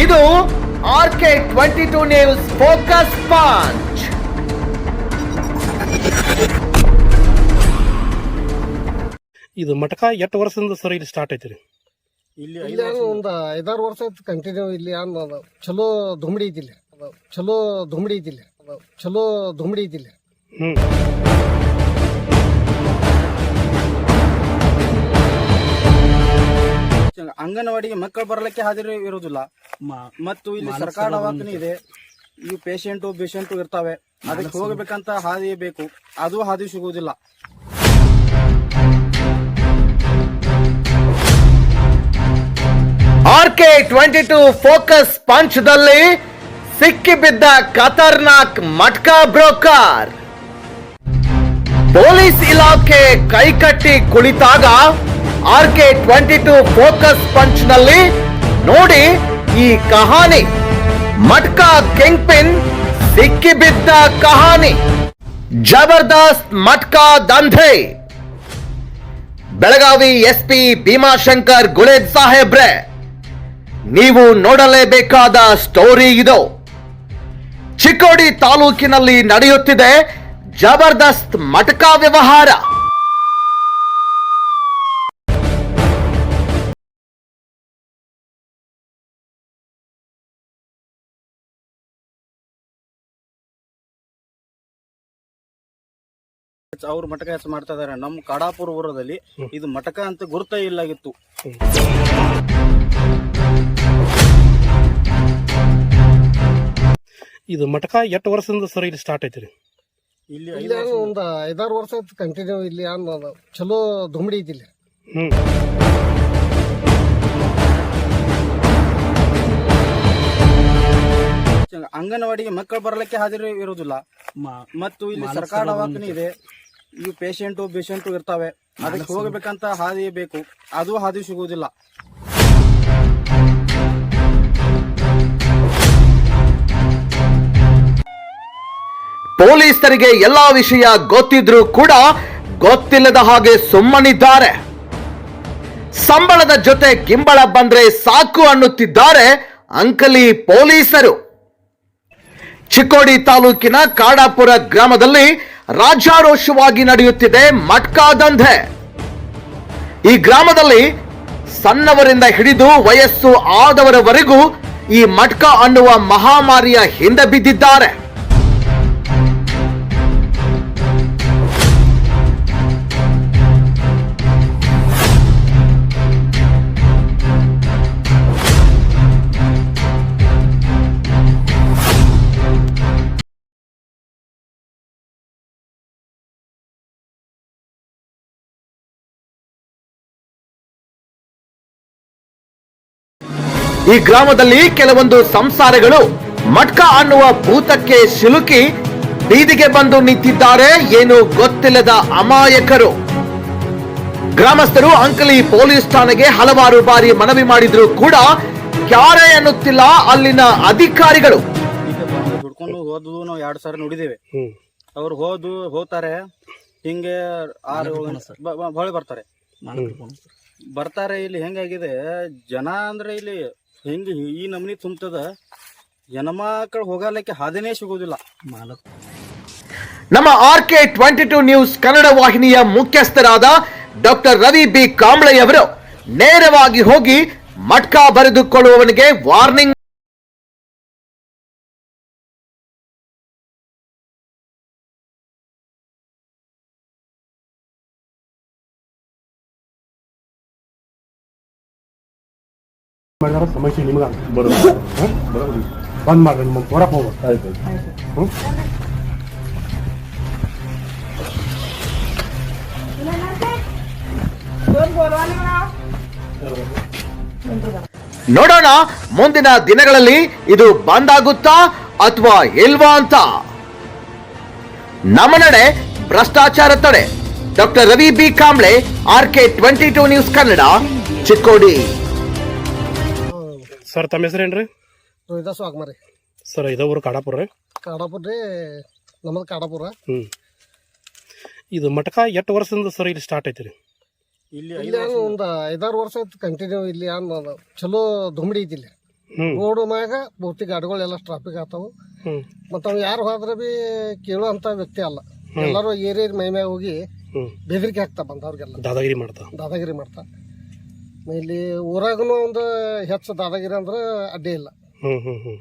ಇದು R K twenty two news focus punch. ಇದು ಮಟಕ ಎಷ್ಟು ವರ್ಷದಿಂದ ಸರ್ ಇಲ್ಲಿ ಸ್ಟಾರ್ಟ್ ಐತ್ರಿ? ಇಲ್ಲಿ ಇಲ್ಲಿ ಒಂದು ಐದಾರು ವರ್ಷ ಆಯ್ತು ಕಂಟಿನ್ಯೂ ಇಲ್ಲಿ ಅನ್ನೋದು ಚಲೋ ದುಮ್ಡಿ ಇದಿಲ್ಲ ಚಲೋ ದುಮ್ಡಿ ಇದಿಲ್ಲ ಚಲೋ ದುಮ್ಡಿ ಇದಿಲ್ಲ ಹ್ಮ್. ಅಂಗನವಾಡಿಗೆ ಮಕ್ಕಳು ಬರಲಿಕ್ಕೆ ಹಾಜರು ಇರುವುದಿಲ್ಲ. ಮತ್ತು ಇಲ್ಲಿ ಸರ್ಕಾರ ದವಾಖಾನೆ ಇದೆ. ಈ ಪೇಷಂಟು ಪೇಷಂಟು ಇರ್ತಾವೆ. ಅದಕ್ಕೆ ಹೋಗಬೇಕಂತ ಹಾದಿ ಬೇಕು. ಅದು ಹಾದಿ ಸಿಗುವುದಿಲ್ಲ. R K twenty two focus ಪಂಚದಲ್ಲಿ ಸಿಕ್ಕಿಬಿದ್ದ ಖತರ್ನಾಕ್ ಮಟ್ಕಾ ಬ್ರೋಕರ್. ಪೊಲೀಸ್ ಇಲಾಖೆ ಕೈಕಟ್ಟಿ ಕುಳಿತಾಗ R K twenty two focus ಪಂಚ್ನಲ್ಲಿ ನೋಡಿ ಈ ಕಹಾನಿ. ಮಟ್ಕಾ ಕಿಂಗ್ ಪಿನ್ ಸಿಕ್ಕಿಬಿದ್ದ ಕಹಾನಿ. ಜಬರ್ದಸ್ತ್ ಮಟ್ಕಾ ದಂಧೆ. ಬೆಳಗಾವಿ ಎಸ್ಪಿ ಭೀಮಾಶಂಕರ್ ಗುಳೇದ್ ಸಾಹೇಬ್ರೆ, ನೀವು ನೋಡಲೇಬೇಕಾದ ಸ್ಟೋರಿ ಇದು. ಚಿಕ್ಕೋಡಿ ತಾಲೂಕಿನಲ್ಲಿ ನಡೆಯುತ್ತಿದೆ ಜಬರ್ದಸ್ತ್ ಮಟ್ಕಾ ವ್ಯವಹಾರ. ಅವ್ರು ಮಟಕ ಹೆಸರು ಮಾಡ್ತಾ ಇದಾರೆ. ನಮ್ಮ ಕಾಡಾಪುರ ಊರದಲ್ಲಿ ಇದು ಮಟಕ ಅಂತ ಗುರುತ ಇಲ್ಲಾಗಿತ್ತು. ಇದು ಮಟಕ ಎಷ್ಟು ವರ್ಷದಿಂದ ಸರ್ ಇಲ್ಲಿ ಸ್ಟಾರ್ಟ್ ಐತ್ರಿ? ಇಲ್ಲಿ ಇಲ್ಲಿ ಒಂದು ಐದಾರು ವರ್ಷ ಆಯ್ತು ಕಂಟಿನ್ಯೂ ಇಲ್ಲಿ ಅನ್ನೋದು ಚಲೋ ದುಮ್ಡಿ ಇದಿಲ್ಲ ಹ್ಮ್. ಅಂಗನವಾಡಿಗೆ ಮಕ್ಕಳು ಬರಲಿಕ್ಕೆ ಹಾಜರು ಇರುವುದಿಲ್ಲ. ಮತ್ತು ಇಲ್ಲಿ ಸರ್ಕಾರ ದವಾಖಾನೆ ಇದೆ. ಈ ಪೇಷಂಟು ಪೇಷಂಟು ಇರ್ತಾವೆ. ಅದಕ್ಕೆ ಹೋಗಬೇಕಂತ ಹಾದಿ ಬೇಕು. ಅದು ಹಾದಿ ಸಿಗುವುದಿಲ್ಲ. ಪೊಲೀಸರಿಗೆ ಎಲ್ಲಾ ವಿಷಯ ಗೊತ್ತಿದ್ರೂ ಕೂಡ ಗೊತ್ತಿಲ್ಲದ ಹಾಗೆ ಸುಮ್ಮನಿದ್ದಾರೆ. ಸಂಬಳದ ಜೊತೆ ಕಿಂಬಳ ಬಂದ್ರೆ ಸಾಕು ಅನ್ನುತ್ತಿದ್ದಾರೆ ಅಂಕಲಿ ಪೊಲೀಸರು. ಚಿಕ್ಕೋಡಿ ತಾಲೂಕಿನ ಕಾಡಾಪುರ ಗ್ರಾಮದಲ್ಲಿ ರಾಜಾರೋಷವಾಗಿ ನಡೆಯುತ್ತಿದೆ ಮಟ್ಕಾ ದಂಧೆ. ಈ ಗ್ರಾಮದಲ್ಲಿ ಸಣ್ಣವರಿಂದ ಹಿಡಿದು ವಯಸ್ಸು ಆದವರವರೆಗೂ ಈ ಮಟ್ಕಾ ಅನ್ನುವ ಮಹಾಮಾರಿಯ ಹಿಂದೆ ಬಿದ್ದಿದ್ದಾರೆ. ಈ ಗ್ರಾಮದಲ್ಲಿ ಕೆಲವೊಂದು ಸಂಸಾರಗಳು ಮಟ್ಕ ಅನ್ನುವ ಭೂತಕ್ಕೆ ಸಿಲುಕಿ ಬೀದಿಗೆ ಬಂದು ನಿಂತಿದ್ದಾರೆ. ಏನು ಗೊತ್ತಿಲ್ಲದ ಅಮಾಯಕರು. ಗ್ರಾಮಸ್ಥರು ಅಂಕಲಿ ಪೊಲೀಸ್ ಠಾಣೆಗೆ ಹಲವಾರು ಬಾರಿ ಮನವಿ ಮಾಡಿದ್ರು ಕೂಡ ಯಾರೇ ಅನ್ನುತ್ತಿಲ್ಲ. ಅಲ್ಲಿನ ಅಧಿಕಾರಿಗಳು. ದುಡ್ಕೊಂಡು ನಾವು ಎರಡು ಸಾವಿರ ನೋಡಿದ್ದೇವೆ. ಹ್ಮ್. ಅವ್ರು ಹೋದು ಹೋಗ್ತಾರೆ. ಹಿಂಗೆ ಆರು ಹೊಳೆ ಬರ್ತಾರೆ. ಬರ್ತಾರೆ ಇಲ್ಲಿ ಹೆಂಗಾಗಿದೆ? ಜನ ಅಂದ್ರೆ ಇಲ್ಲಿ ಹೆಂಗೆ ಈ ನಮನಿ ತುಂಬ್ತದ ಹೆಣ್ಮಕ್ಳು ಹೋಗಲಿಕ್ಕೆ ಹಾದಿನೇ ಸಿಗೋದಿಲ್ಲ. ನಮ್ಮ R K twenty two news Kannada ವಾಹಿನಿಯ ಮುಖ್ಯಸ್ಥರಾದ ಡಾಕ್ಟರ್ ರವಿ ಬಿ. ಕಾಂಬ್ಳೆಯವರು ನೇರವಾಗಿ ಹೋಗಿ ಮಟ್ಕಾ ಬರೆದುಕೊಳ್ಳುವವನಿಗೆ ವಾರ್ನಿಂಗ್ ಮಾಡಿದಾರ ಸಮಸ್ಯೆ ನಿಮ್ಗೆ ಬರೋದು. ಬಂದ್ ಮಾಡ್ರಿ ನಿಮ್ಮ ಹೊರಗೆ ಹೋಗ್ಬೇಕು ಆಯ್ತು ಹ್ಞೂ ನೋಡೋಣ ಮುಂದಿನ ದಿನಗಳಲ್ಲಿ ಇದು ಬಂದ್ ಆಗುತ್ತಾ ಅಥವಾ ಇಲ್ವಾ ಅಂತ. ನಮ್ಮ ನಡೆ ಭ್ರಷ್ಟಾಚಾರ ತಡೆ. Doctor Ravi B Kamble R K twenty two news Kannada Chikkodi. Sir ತಮ್ಮ ಹೆಸರೇನ್ರಿ ರೋಹಿದಾಸ್ ವಾಗ್ಮಾರಿ ಸರ್ ಇದ ಊರು ಕಾಡಾಪುರ ರೀ? ಕಾಡಾಪುರ ರೀ ನಮ್ಮದು ಕಾಡಾಪುರ. ಹ್ಮ್. ಇದು ಮಟಕ ಎಷ್ಟು ವರ್ಷದಿಂದ ಸರ್ ಇಲ್ಲಿ ಸ್ಟಾರ್ಟ್ ಐತ್ರಿ? ಇಲ್ಲಿ ಇಲ್ಲಿ ಒಂದು ಐದಾರು ವರ್ಷ ಆಯ್ತು ಕಂಟಿನ್ಯೂ ಇಲ್ಲಿ ಅನ್ನೋದು ಚಲೋ ದುಂಬಡಿ ಐತಿ ಹ್ಮ್. ರೋಡ್ ಮ್ಯಾಗ ಪೂರ್ತಿ ಗಾಡಿಗಳೆಲ್ಲ ಟ್ರಾಫಿಕ್ ಆಗ್ತಾವು. ಹ್ಮ್. ಮತ್ತು ಅವ್ನು ಯಾರು ಹೋದ್ರೆ ಬಿ ಕೇಳುವಂತ ವ್ಯಕ್ತಿ ಅಲ್ಲ. ಎಲ್ಲರೂ ಏರಿಯರ್ ಮೈ ಮ್ಯಾಗ ಹೋಗಿ ಹ್ಮ್. ಬೆದರಿಕೆ ಹಾಕ್ತಾ ಬಂದವ್ರಿಗೆಲ್ಲ. ದಾದಾಗಿರಿ ಮಾಡ್ತಾ. ದಾದಾಗಿರಿ ಮಾಡ್ತಾ. ಇಲ್ಲಿ ಊರಾಗೂ ಒಂದು ಹೆಚ್ಚು ದಾದಾಗಿರಿ ಅಂದ್ರೆ ಅಡ್ಡಿ ಇಲ್ಲ. ಹ್ಞೂ ಹ್ಮ್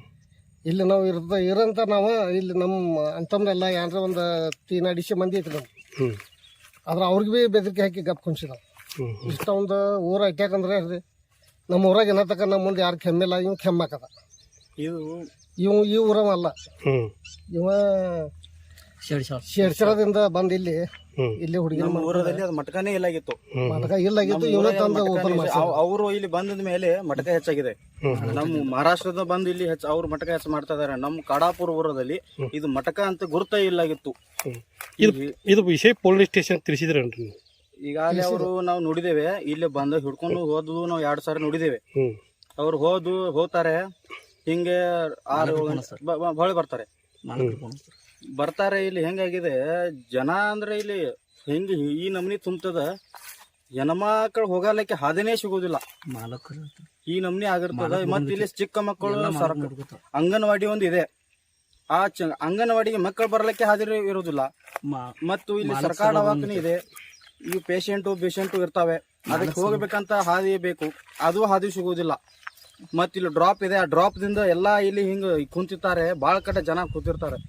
ಇಲ್ಲಿ ನಾವು ಇರ್ದ ಇರಂತ ನಾವು ಇಲ್ಲಿ ನಮ್ಮ ಅಂತಂದ್ರೆಲ್ಲ ಏನಾರ ಒಂದು ತೀನ್ ಅಡಿಸಿ ಮಂದಿ ಐತಿ ನಮ್ಮ ಹ್ಮ್. ಆದ್ರೆ ಅವ್ರಿಗೆ ಭೀ ಬೆದರಿಕೆ ಹಾಕಿ ಗಪ್ ಕುಂಚಿ ನಾವು ಹ್ಮ್. ಇಷ್ಟ ಒಂದು ಊರ ಇಟ್ಟಾಕಂದ್ರೆ ಅಂದ್ರೆ ರೀ ನಮ್ಮ ಊರಾಗ ಏನತಕ್ಕ ನಮ್ಮ ಮುಂದೆ ಯಾರು ಕೆಮ್ಮಿಲ್ಲ ಇವ್ ಕೆಮ್ಮಾಕದ. ಇದು ಇವ್ ಈ ಊರವ ಅಲ್ಲ. ಹ್ಮ್. ಇವ ಶೇರ್ಸರದಿಂದ ಬಂದ ಇಲ್ಲಿ ಇಲ್ಲಿ ಹುಡುಗಿ ನಮ್ಮ ಊರದಲ್ಲಿ ಅದು ಮಟಕನೇ ಇಲ್ಲಾಗಿತ್ತು. ಮಟಕ ಇಲ್ಲಾಗಿತ್ತು ಇವನ ತಂದು ಓಪನ್ ಮಾಡಿ ಅವರು ಇಲ್ಲಿ ಬಂದ ಮೇಲೆ ಮಟಕ ಹೆಚ್ಚಾಗಿದೆ ನಮ್ಮ ಮಹಾರಾಷ್ಟ್ರದ ಬಂದು ಇಲ್ಲಿ ಹೆಚ್ಚು ಅವ್ರು ಮಟಕ ಹೆಚ್ಚು ಮಾಡ್ತಾ ಇದಾರೆ. ನಮ್ಮ ಕಾಡಾಪುರ ಊರದಲ್ಲಿ ಇದು ಮಟಕ ಅಂತ ಗುರುತ ಇಲ್ಲಾಗಿತ್ತು. ಇದು ಇದು ವಿಷಯ ಪೊಲೀಸ್ ಸ್ಟೇಷನ್ ತಿಳಿಸಿದ್ರೇನ್ರಿ ನೀವು? ಈಗಾಗಲೇ ಅವರು ನಾವು ನುಡಿದೇವೆ. ಇಲ್ಲಿ ಬಂದು ಹಿಡ್ಕೊಂಡು ಹೋದ್ದು ನಾವು ಎರಡು ಸಾರಿ ನುಡಿದೇವೆ. ಅವ್ರು ಹೋದು ಹೋಗ್ತಾರೆ. ಹಿಂಗೆ ಆರು ಹೊಳೆ ಬರ್ತಾರೆ. ಬರ್ತಾರೆ ಇಲ್ಲಿ ಹೆಂಗಾಗಿದೆ? ಜನ ಅಂದ್ರೆ ಇಲ್ಲಿ ಹೆಂಗೆ ಈ ನಮ್ನಿ ತುಂಬ್ತದ? ಹೆಣ್ಮಕ್ಳು ಹೋಗಲಿಕ್ಕೆ ಹಾದಿನೇ ಸಿಗೋದಿಲ್ಲ. ಈ ನಮನಿ ಆಗಿರ್ತದ ಮತ್ತೆ ಇಲ್ಲಿ ಚಿಕ್ಕ ಮಕ್ಕಳು ಅಂಗನವಾಡಿ ಒಂದು ಇದೆ. ಆ ಚ ಅಂಗನವಾಡಿಗೆ ಮಕ್ಕಳು ಬರ್ಲಿಕ್ಕೆ ಹಾದಿರಿ ಇರೋದಿಲ್ಲ. ಮತ್ತು ಇಲ್ಲಿ ಸರ್ಕಾರ ದವಾಖಾನೆ ಇದೆ. ಈ ಪೇಷಂಟು ಪೇಷಂಟು ಇರ್ತಾವೆ. ಅದಕ್ಕೆ ಹೋಗ್ಬೇಕಂತ ಹಾದಿ ಬೇಕು. ಅದು ಹಾದಿ ಸಿಗೋದಿಲ್ಲ ಮತ್ತಿಲ್ಲಿ ಡ್ರಾಪ್ ಇದೆ. ಆ ಡ್ರಾಪ್ ದಿಂದ ಎಲ್ಲಾ ಇಲ್ಲಿ ಹಿಂಗ ಕುಂತಿರ್ತಾರೆ. ಭಾಳ ಕಡೆ ಜನ ಕೂತಿರ್ತಾರೆ.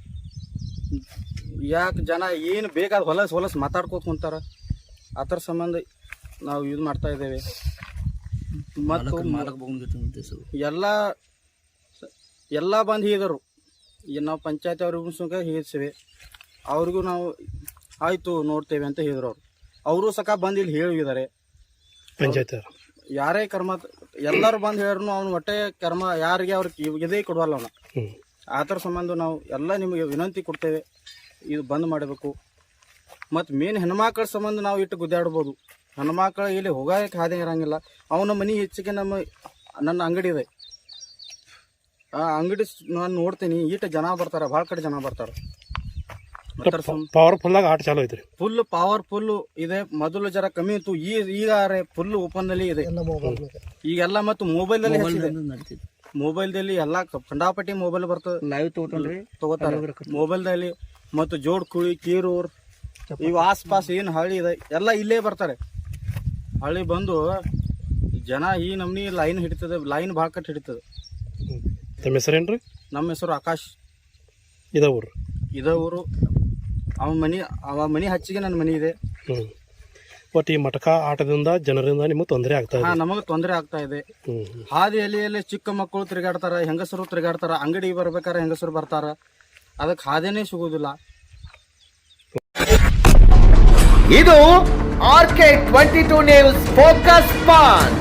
ಯಾಕೆ ಜನ ಏನು ಬೇಕಾದ ಹೊಲಸು ಹೊಲಸು ಮಾತಾಡ್ಕೋತ ಕುಂತಾರ? ಅದರ ಸಂಬಂಧ ನಾವು ಇದು ಮಾಡ್ತಾ ಇದ್ದೇವೆ. ಮತ್ತು ಎಲ್ಲ ಎಲ್ಲ ಬಂದು ಹೇಳಿದರು ಈಗ ನಾವು ಪಂಚಾಯತ್ ಅವ್ರಿಗೂ ಸುಖ ಹೇಳಿಸಿವೆ. ಅವ್ರಿಗೂ ನಾವು ಆಯಿತು ನೋಡ್ತೇವೆ ಅಂತ ಹೇಳಿದ್ರು ಅವರು. ಅವರು ಸಕ ಬಂದು ಇಲ್ಲಿ ಹೇಳಿದ್ದಾರೆ. ಪಂಚಾಯತ್ ಯಾರೇ ಕರ್ಮ ಎಲ್ಲರೂ ಬಂದು ಹೇಳಿದ್ರು ಅವ್ನು ಹೊಟ್ಟೆ ಕರ್ಮ ಯಾರಿಗೆ ಅವ್ರಿಗೆ ಇದೇ ಕೊಡವಲ್ಲ ಅವನ. ಆ ಥರ ಸಂಬಂಧ ನಾವು ಎಲ್ಲ ನಿಮಗೆ ವಿನಂತಿ ಕೊಡ್ತೇವೆ. ಇದು ಬಂದ್ ಮಾಡಬೇಕು. ಮತ್ತು ಮೇನ್ ಹೆಣ್ಮಕ್ಳ ಸಂಬಂಧ ನಾವು ಇಟ್ಟು ಗುದ್ದಾಡ್ಬೋದು. ಹೆಣ್ಮಕ್ಳು ಇಲ್ಲಿ ಹೋಗಕ್ಕೆ ಹಾದಿ ಇರಂಗಿಲ್ಲ. ಅವನ ಮನೆ ಹೆಚ್ಚಿಗೆ ನಮ್ಮ ನನ್ನ ಅಂಗಡಿ ಇದೆ. ಆ ಅಂಗಡಿ ಸ್- ನಾನು ನೋಡ್ತೀನಿ. ಈಟ ಜನ ಬರ್ತಾರೆ. ಭಾಳ ಕಡೆ ಜನ ಬರ್ತಾರೆ. ಪವರ್ಫುಲ್ ಆಗಿ ಆಟ ಚಾಲು ಐತ್ರಿ. ಫುಲ್ ಪವರ್ಫುಲ್ ಇದೆ. ಮೊದಲು ಜರ ಕಮ್ಮಿ ಇತ್ತು. ಈ ಈಗ ಫುಲ್ ಓಪನ್ ಅಲ್ಲಿ ಇದೆ. ಈಗೆಲ್ಲ ಮತ್ತು ಮೊಬೈಲ್ನಲ್ಲಿ ಹೆಚ್ಚಿದೆ ಎಲ್ಲ ದಲ್ಲಿ ಎಲ್ಲಾ ಕ- ಕಂಡಾಪಟ್ಟಿ ಮೊಬೈಲ್ ಬರ್ತದೆ. ಲೈವ್ ತಗೋತಾರೆ. ಮೊಬೈಲ್ ದಲ್ಲಿ ಮತ್ತು ಜೋಡ್ ಕುಳಿ ಕೀರೂರ್ ಇವು ಆಸ್ಪಾಸ್ ಏನು ಹಳ್ಳಿ ಇದೆ ಎಲ್ಲ ಇಲ್ಲೇ ಬರ್ತಾರೆ. ಹಳ್ಳಿ ಬಂದು ಜನ ಈ ನಮ್ನಿ ಲೈನ್ ಹಿಡಿತದೆ ಲೈನ್ ಭಾಳ ಕಟ್ ಹಿಡಿತದೆ. ತಮ್ಮ ಹೆಸರೇನ್ರಿ ನಮ್ಮ ಹೆಸರು ಆಕಾಶ್. ಇದ ಊರು? ಇದ ಊರು. ಅವ ಮನೆ ಅವ ಮನೆ ಹಚ್ಚಿಗೆ ನನ್ನ ಮನಿ ಇದೆ. ಬಟ್ ಈ ಮಟಕ ಆಟದಿಂದ ಜನರಿಂದ ನಿಮಗೆ ತೊಂದರೆ ಆಗ್ತಾ ಹಾ ಇದೆ ನಮಗೆ ತೊಂದರೆ ಆಗ್ತಾ ಇದೆ. ಹ್ಮ್. ಹಾದಿಯಲ್ಲಿ ಎಲ್ಲಿ ಚಿಕ್ಕ ಮಕ್ಕಳು ತಿರುಗಾಡ್ತಾರ ಹೆಂಗಸರು ತಿರುಗಾಡ್ತಾರ ಅಂಗಡಿ ಬರ್ಬೇಕಾದ್ರೆ ಹೆಂಗಸರು ಬರ್ತಾರ. ಅದಕ್ಕೆ ಹಾದಿನೇ ಸಿಗೋದಿಲ್ಲ ಇದು R K twenty two news focus punch